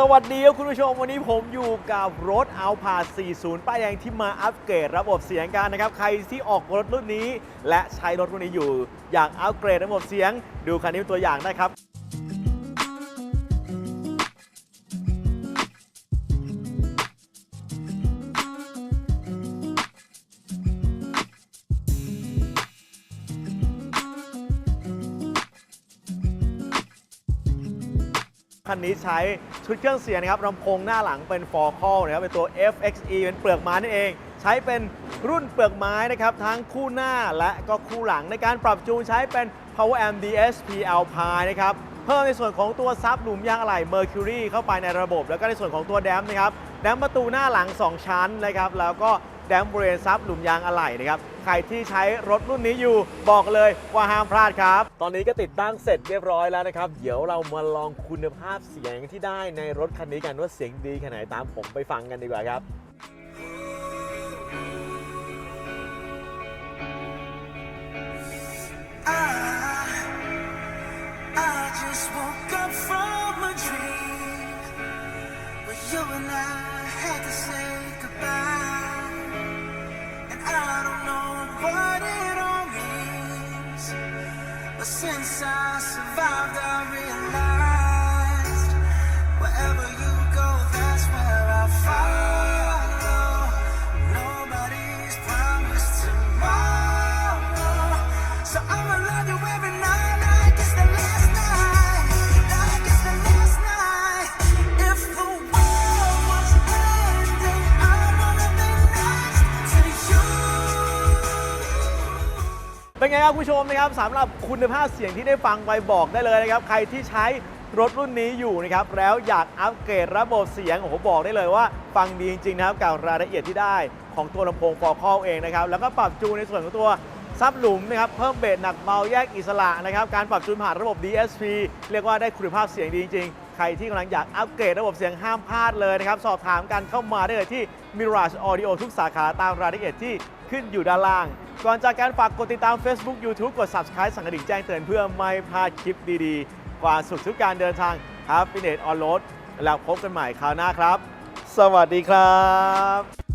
สวัสดีครับคุณผู้ชม วันนี้ผมอยู่กับรถ a l p a 40 ป้ายแดงที่มาอัปเกรดระบบเสียงกันนะครับ ใครที่ออกรถรุ่นนี้ และใช้รถรุ่นนี้อยู่ อยากอัปเกรดระบบเสียง ดูคันนี้เป็นตัวอย่างได้ครับคันนี้ใช้ ชุดเครื่องเสียงนะครับลำโพงหน้าหลังเป็น4 c a l นะครับเป็นตัว FXE เป็นเปลือกไม้นั่นเอง ใช้เป็นรุ่นเปลือกไม้นะครับทั้งคู่หน้าและก็คู่หลังในการปรับจูนใช้เป็น Power Amp DSP Alpine นะครับเพิ่มในส่วนของตัวซับหลุมยางอะไหล่ Mercury เข้าไปในระบบ แล้วก็ในส่วนของตัวแดมนะครับแดมประตูหน้าหลัง 2 ชั้นนะครับแล้วก็ แดมบริเวณซับหลุมยางอะไหล่นะครับใครที่ใช้รถรุ่นนี้อยู่บอกเลยว่าห้ามพลาดครับ ตอนนี้ก็ติดตั้งเสร็จเรียบร้อยแล้วนะครับ เดี๋ยวเรามาลองคุณภาพเสียงที่ได้ในรถคันนี้กันว่าเสียงดีแค่ไหนตามผมไปฟังกันดีกว่าครับ I just woke up from a dream where you and I had to say goodbye. But since I survived, I realized wherever you เป็นไงครับคุณผู้ชมนะครับสำหรับคุณภาพเสียงที่ได้ฟังไปบอกได้เลยนะครับ ใครที่ใช้รถรุ่นนี้อยู่นะครับ แล้วอยากอัปเกรดระบบเสียงโอ้โหบอกได้เลยว่า ฟังดีจริงๆนะครับกับรายละเอียดที่ได้ของตัวลำโพงฟอร์คอลเองนะครับ แล้วก็ปรับจูนในส่วนของตัวซับหลุมนะครับ เพิ่มเบสหนักเบาแยกอิสระนะครับ การปรับจูนผ่านระบบ DSP เรียกว่าได้คุณภาพเสียงดีจริงๆ ใครที่กำลังอยากอัปเกรดระบบเสียงห้ามพลาดเลยนะครับ สอบถามกันเข้ามาได้เลยที่ Mirage Audio ทุกสาขาตามรายละเอียดที่ขึ้นอยู่ด้านล่าง ก่อนจากการฝากกดติดตาม Facebook YouTube กด Subscribe สั่งกระดิ่งแจ้งเตือนเพื่อไม่พลาดคลิปดีๆ กว่าสุขทุกการเดินทาง Happiness on Road แล้วพบกันใหม่คราวหน้าครับ สวัสดีครับ